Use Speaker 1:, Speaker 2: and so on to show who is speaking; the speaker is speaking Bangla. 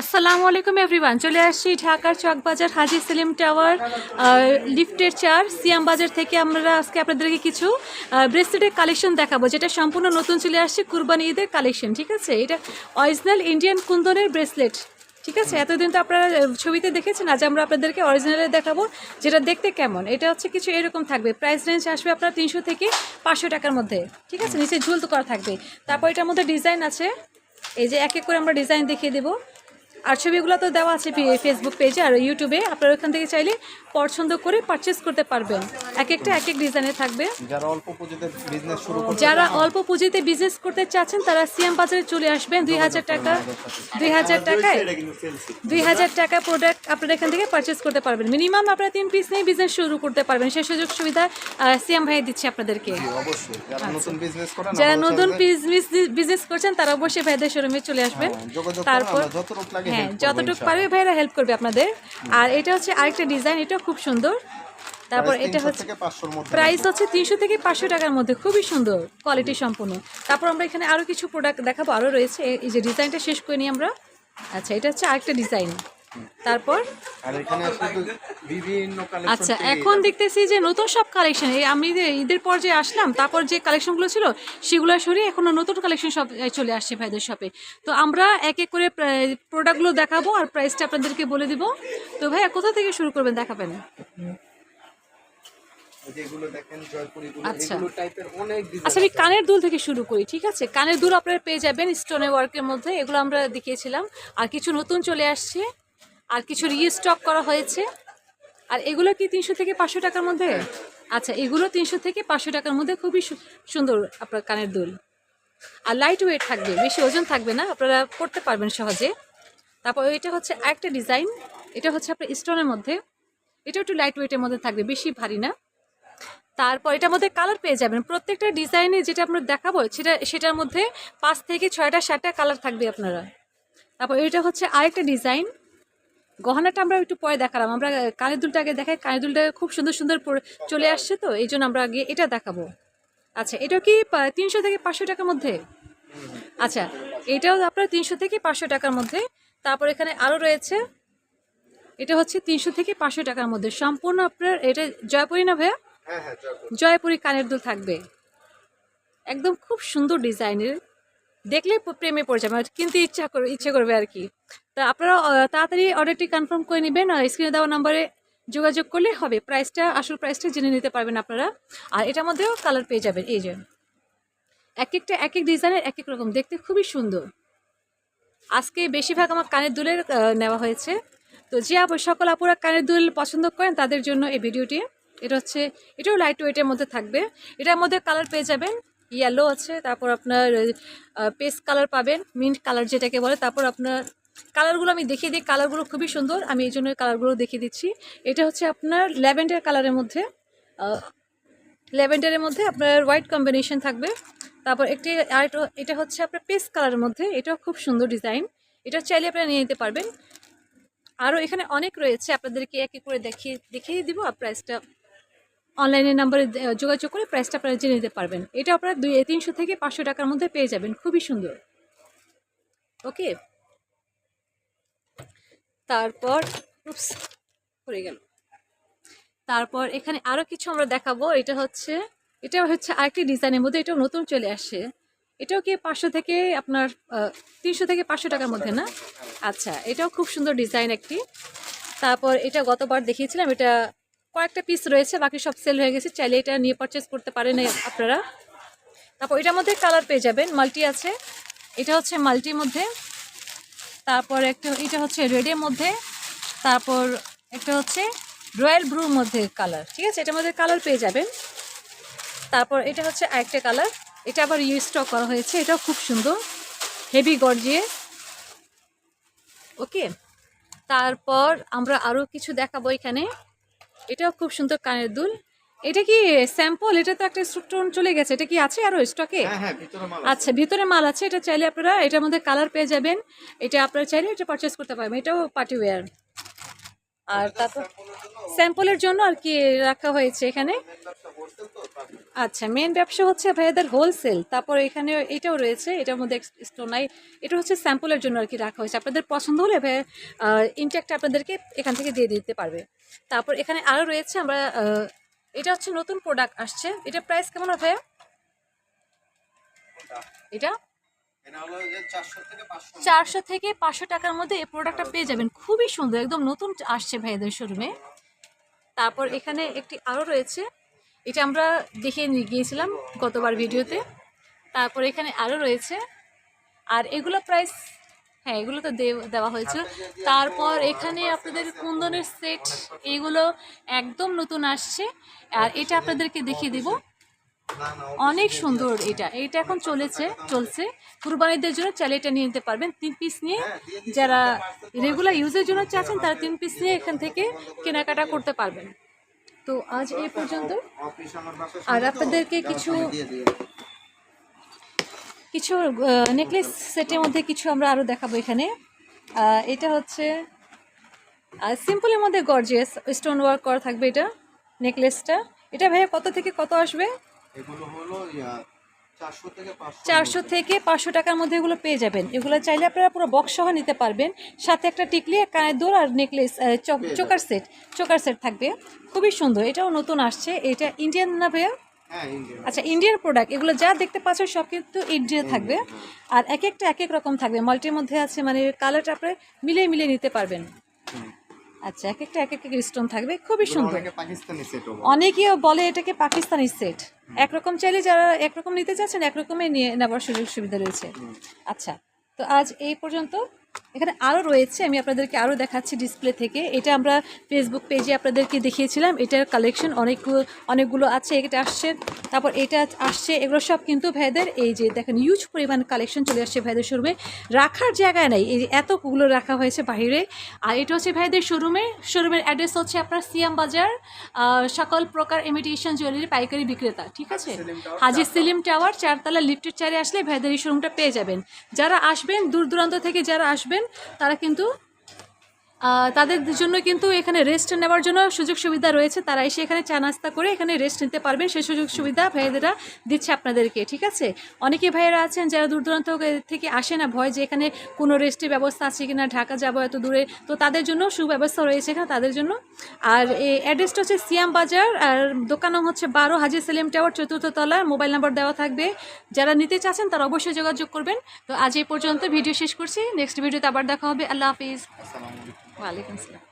Speaker 1: আসসালামু আলাইকুম এভরিওয়ান চলে আসছি ঢাকার চকবাজার হাজি সেলিম টাওয়ার লিফটের চার, সিয়াম বাজার থেকে আমরা আজকে আপনাদেরকে কিছু ব্রেসলেটের কালেকশন দেখাবো, যেটা সম্পূর্ণ নতুন চলে আসছে কুরবানি ঈদের কালেকশন ঠিক আছে? এটা অরিজিনাল ইন্ডিয়ান কুন্দনের ব্রেসলেট ঠিক আছে? এতদিন তো আপনারা ছবিতে দেখেছেন, আজ আমরা আপনাদেরকে অরিজিনালে দেখাবো, যেটা দেখতে কেমন? এটা হচ্ছে কিছু এরকম থাকবে প্রাইস রেঞ্জ আসবে আপনার তিনশো থেকে পাঁচশো টাকার মধ্যে, ঠিক আছে? নিচে ঝুল তো করা থাকবে। তারপর এটার মধ্যে ডিজাইন আছে, এই যে এক এক করে আমরা ডিজাইন দেখিয়ে দেবো। আর ছবিগুলো তো দেওয়া আছে ফেসবুক পেজে আর ইউটিউবে আপনারা ওখান থেকে চাইলে পছন্দ করে পারচেস করতে পারবেন। এক একটা এক এক ডিজাইনে থাকবে।
Speaker 2: যারা অল্প পুঁজিতে বিজনেস শুরু করতে
Speaker 1: যারা অল্প পুঁজিতে বিজনেস করতে চাচ্ছেন তারা সিএম বাজারে চলে আসবেন। দুই হাজার টাকা দুই হাজার টাকায় দুই হাজার টাকা প্রোডাক্ট আপনারা এখান থেকে পারচেস করতে পারবেন। মিনিমাম আপনারা তিন পিস নিয়ে বিজনেস শুরু করতে পারবেন। সেই সুযোগ সুবিধা সিএম ভাই দিচ্ছে আপনাদেরকে।
Speaker 2: যারা নতুন বিজনেস করেন
Speaker 1: আচ্ছা। নতুন বিজনেস করছেন তারা অবশ্যই ভাইদের শোরুমে চলে আসবেন।
Speaker 2: হ্যাঁ,
Speaker 1: তারপর হ্যাঁ যতটুকু পারবে ভাইরা হেল্প করবে আপনাদের। আর এটা হচ্ছে আরেকটা ডিজাইন এটা খুব সুন্দর। তারপর এটা হচ্ছে
Speaker 2: থেকে 500 এর মধ্যে
Speaker 1: প্রাইস হচ্ছে তিনশো থেকে পাঁচশো টাকার মধ্যে খুবই সুন্দর কোয়ালিটি সম্পূর্ণ। তারপর আমরা এখানে আরও কিছু প্রোডাক্ট দেখাবো আরও রয়েছে। এই- এই যে ডিজাইনটা শেষ করে নিই আমরা। আচ্ছা এটা হচ্ছে আরেকটা ডিজাইন তারপর?
Speaker 2: আর এখানে বিভিন্ন
Speaker 1: আচ্ছা এখন দেখতেছি যে নতুন সব কালেকশন এই আমি যে ঈদের পর যে আসলাম তারপর যে কালেকশনগুলো ছিল সেগুলো সরিয়ে এখনও নতুন কালেকশন সব চলে আসছে ভাইদের শপে তো আমরা এক এক করে প্রোডাক্টগুলো দেখাবো আর প্রাইসটা আপনাদেরকে বলে দিব। তো ভাইয়া কোথা থেকে শুরু করবেন দেখাবেন? আচ্ছা। আচ্ছা আমি কানের দুল থেকে শুরু করি ঠিক আছে? কানের দুল আপনারা পেয়ে যাবেন স্টোনে ওয়ার্কের মধ্যে এগুলো আমরা দেখিয়েছিলাম। আর কিছু নতুন চলে আসছে। আর কিছু রিস্টক করা হয়েছে। আর এগুলো কি তিনশো থেকে পাঁচশো টাকার মধ্যে? আচ্ছা এগুলো তিনশো থেকে পাঁচশো টাকার মধ্যে খুবই সুন্দর আপনার কানের দুল। আর লাইট ওয়েট থাকবে, বেশি ওজন থাকবে না, আপনারা পড়তে পারবেন সহজে। তারপর এটা হচ্ছে আরেকটা ডিজাইন এটা হচ্ছে আপনার স্টোনের মধ্যে। এটা একটু লাইট ওয়েটের মধ্যে থাকবে, বেশি ভারী না। তারপর এটার মধ্যে কালার পেয়ে যাবেন। প্রত্যেকটা ডিজাইনে যেটা আপনার দেখাবো, সেটা, সেটার মধ্যে পাঁচ থেকে ছয়টা, সাতটা কালার থাকবে আপনারা। তারপর এটা হচ্ছে আরেকটা ডিজাইন গহনাটা আমরা একটু পরে দেখালাম। আমরা কানের দুলটা আগে দেখাই। কানের দুলটা খুব সুন্দর সুন্দর চলে আসছে তো এই জন্য আমরা আগে এটা দেখাবো। আচ্ছা এটা কি তিনশো থেকে পাঁচশো টাকার মধ্যে? আচ্ছা এটাও আপনার তিনশো থেকে পাঁচশো টাকার মধ্যে। তারপর এখানে আরও রয়েছে। এটা হচ্ছে তিনশো থেকে পাঁচশো টাকার মধ্যে। সম্পূর্ণ আপনার এটা জয়পুরি না ভাইয়া?
Speaker 2: হ্যাঁ হ্যাঁ জয়পুরি
Speaker 1: কানের দুল থাকবে। একদম খুব সুন্দর ডিজাইনের। দেখলেই প- প্রেমে পড়ে যাবে, কিনতে ইচ্ছা করে ইচ্ছে করবে আর কি। তা আপনারা তাড়াতাড়ি অর্ডারটি কনফার্ম করে নেবেন আর স্ক্রিনে দেওয়া নাম্বারে যোগাযোগ করলে হবে। প্রাইসটা আসল প্রাইসটা জেনে নিতে পারবেন আপনারা। আর এটার মধ্যেও কালার পেয়ে যাবেন, এই যে। এক একটা, এক এক ডিজাইনের এক এক রকম, দেখতে খুবই সুন্দর। আজকে বেশিরভাগ আমার কানের দুলের নেওয়া হয়েছে। তো যে সকল আপুরা কানের দুল পছন্দ করেন, তাদের জন্য এই ভিডিওটি এটা হচ্ছে, এটাও লাইট ওয়েটের মধ্যে থাকবে। এটার মধ্যে কালার পেয়ে যাবেন ইয়েলো আছে, তারপর আপনার পেস্ট কালার পাবেন মিন্ট কালার যেটাকে বলে, তারপর আপনার কালারগুলো আমি দেখিয়ে দিই কালারগুলো খুবই সুন্দর, আমি এই জন্য কালারগুলো দেখিয়ে দিচ্ছি। এটা হচ্ছে আপনার ল্যাভেন্ডার কালারের মধ্যে ল্যাভেন্ডারের মধ্যে আপনার হোয়াইট কম্বিনেশন থাকবে। তারপর একটি, আর এটা- হচ্ছে আপনার পেস্ট কালারের মধ্যে, এটাও খুব সুন্দর ডিজাইন এটা চাইলে আপনারা নিয়ে নিতে পারবেন। আরও এখানে অনেক রয়েছে, আপনাদেরকে এক করে দেখিয়ে দেখিয়ে দিব, আর প্রাইসটা অনলাইনের নাম্বারে যোগাযোগ করে প্রাইসটা আপনারা জেনে নিতে পারবেন। এটা আপনারা দুই, তিনশো থেকে পাঁচশো টাকার মধ্যে পেয়ে যাবেন। খুবই সুন্দর। ওকে? তারপর উপস পড়ে গেল। তারপর এখানে আরও কিছু আমরা দেখাবো। এটা হচ্ছে এটা হচ্ছে আরেকটি ডিজাইনের মধ্যে, এটাও নতুন চলে আসছে। এটাও কি পাঁচশো থেকে আপনার তিনশো থেকে পাঁচশো টাকার মধ্যে না? আচ্ছা এটাও খুব সুন্দর ডিজাইন একটি। তারপর এটা গতবার দেখিয়েছিলাম, এটা কয়েকটা পিস রয়েছে, বাকি সব সেল হয়ে গেছে, চাইলে এটা নিয়ে পারচেস করতে পারেন আপনারা। তারপর এটার মধ্যে কালার পেয়ে যাবেন মাল্টি আছে। এটা হচ্ছে মাল্টির মধ্যে। তারপর একটা, এটা হচ্ছে রেডের মধ্যে। তারপর একটা হচ্ছে রয়্যাল ব্লুর মধ্যে কালার ঠিক আছে? এটার মধ্যে কালার পেয়ে যাবেন। তারপর এটা হচ্ছে আরেকটা কালার এটা আবার স্টক করা হয়েছে, এটাও খুব সুন্দর। হেভি গর্জিয়ে ওকে তারপর আমরা আরও কিছু দেখাবো এখানে। এটাও খুব সুন্দর কানের দুল। এটা কি স্যাম্পল এটা তো একটা স্টোন চলে গেছে। এটা কি আছে আরও স্টকে
Speaker 2: হ্যাঁ হ্যাঁ
Speaker 1: আচ্ছা ভিতরে মাল আছে। এটা চাইলে আপনারা এটার মধ্যে কালার পেয়ে যাবেন। এটা আপনারা চাইলে এটা পারচেস করতে পারবেন। এটাও পার্টি ওয়্যার আর তারপর স্যাম্পলের জন্য আর কি রাখা হয়েছে এখানে? আচ্ছা মেন ব্যবসা হচ্ছে ভাইয়াদের হোলসেল তারপর এখানে এটাও রয়েছে এটার মধ্যে স্টোর নাই এটা হচ্ছে স্যাম্পলের জন্য আর কি রাখা হয়েছে। আপনাদের পছন্দ হলে ভাই ইনটেক্টটা আপনাদেরকে এখান থেকে দিয়ে দিতে পারবে। তারপর এখানে আরও রয়েছে আমরা এটা হচ্ছে নতুন প্রোডাক্ট আসছে। এটা প্রাইস কেমন হবে ভাইয়া? এটা? চারশো থেকে পাঁচশো টাকার মধ্যে এই প্রোডাক্টটা পেয়ে যাবেন। খুবই সুন্দর, একদম নতুন আসছে ভাইদের শোরুমে তারপর এখানে একটি আরও রয়েছে। এটা আমরা দেখে নিয়ে গিয়েছিলাম গতবার ভিডিওতে। তারপর এখানে আরও রয়েছে। আর এগুলো প্রাইস হ্যাঁ এগুলো তো দেওয়া হয়েছিল তারপর এখানে আপনাদের কুন্দনের সেট এগুলো একদম নতুন আসছে। আর এটা আপনাদেরকে দেখিয়ে দিব। অনেক সুন্দর এটা। এটা এখন চলেছে, চলছে। কুরবানিদের জন্য চাইলে এটা নিয়ে নিতে পারবেন। তিন পিস নিয়ে যারা রেগুলার ইউজের জন্য চাচ্ছেন, তারা তিন পিস নিয়ে এখান থেকে কেনাকাটা করতে পারবেন। তো আজ এই পর্যন্ত। আর আপনাদেরকে কিছু। কিছু নেকলেস সেটের মধ্যে কিছু আমরা আরও দেখাবো এখানে। এটা হচ্ছে সিম্পলের মধ্যে গর্জিয়াস স্টোন ওয়ার্ক করা থাকবে এটা নেকলেসটা এটা ভাইয়া কত থেকে কত আসবে?
Speaker 2: এগুলো হলো 400 থেকে
Speaker 1: চারশো থেকে পাঁচশো টাকার মধ্যে এগুলো পেয়ে যাবেন। এগুলো চাইলে আপনারা পুরো বক্স সহ নিতে পারবেন। সাথে একটা টিকলি কানের দোর আর necklace choker set choker set থাকবে। খুবই সুন্দর এটাও নতুন আসছে। এটা ইন্ডিয়ান না ভাইয়া?
Speaker 2: হ্যাঁ
Speaker 1: আচ্ছা ইন্ডিয়ান প্রোডাক্ট এগুলো যা দেখতে পাচ্ছেন সব কিন্তু ইন্ডিয়া থাকবে। আর এক একটা এক এক রকম থাকবে। মাল্টির মধ্যে আছে মানে কালারটা আপনারা মিলিয়ে মিলিয়ে নিতে পারবেন। আচ্ছা এক একটা এক এক স্টোন থাকবে। খুবই সুন্দর। অনেকেই বলে এটাকে পাকিস্তানি সেট একরকম চাইলে যারা একরকম নিতে চাচ্ছেন একরকমই নিয়ে নেওয়ার সুযোগ সুবিধা রয়েছে আচ্ছা তো আজ এই পর্যন্ত। এখানে আরও রয়েছে আমি আপনাদেরকে আরও দেখাচ্ছি ডিসপ্লে থেকে। এটা আমরা ফেসবুক পেজে আপনাদেরকে দেখিয়েছিলাম। এটার কালেকশন অনেক অনেকগুলো আছে এটা আসছে। তারপর এটা আসছে এগুলো সব কিন্তু ভাইদের এই যে দেখেন ইউজ পরিমাণ কালেকশন চলে আসছে ভাইদের শোরুমে রাখার জায়গায় নাই এই যে এতগুলো রাখা হয়েছে বাইরে আর এটা হচ্ছে ভাইদের শোরুমে শোরুমের অ্যাড্রেস হচ্ছে আপনার সিয়াম বাজার সকল প্রকার ইমিটেশন জুয়েলারি পাইকারি বিক্রেতা ঠিক আছে? হাজি সেলিম টাওয়ার চারতলা লিফটের চারে আসলে ভাইদের এই শোরুমটা পেয়ে যাবেন। যারা আসবেন দূর দূরান্ত থেকে যারা আসবেন তারা কিন্তু তাদের জন্য কিন্তু এখানে রেস্ট নেওয়ার জন্য সুযোগ সুবিধা রয়েছে। তারা এসে এখানে চা নাস্তা করে এখানে রেস্ট নিতে পারবেন। সেই সুযোগ সুবিধা ভাইয়েরা দিচ্ছে আপনাদেরকে, ঠিক আছে? অনেকে ভাইয়েরা আছেন যারা দূর দূরান্ত থেকে আসে না, ভয় যে এখানে কোনো রেস্টের ব্যবস্থা আছে কিনা, ঢাকা যাব এত দূরে। তো তাদের জন্য সুব্যবস্থা রয়েছে এখানে, তাদের জন্য। আর এই অ্যাড্রেসটা হচ্ছে সিয়াম বাজার, আর দোকান নাম হচ্ছে বারো হাজি সেলিম টাওয়ার, চতুর্থ তলা মোবাইল নাম্বার দেওয়া থাকবে। যারা নিতে চাচ্ছেন তারা অবশ্যই যোগাযোগ করবেন। তো আজ এই পর্যন্ত ভিডিও শেষ করছি। নেক্সট ভিডিওতে আবার দেখা হবে। আল্লাহ হাফিজ।
Speaker 2: আসসালামু আলাইকুম।
Speaker 1: ওয়ালাইকুম আসসালাম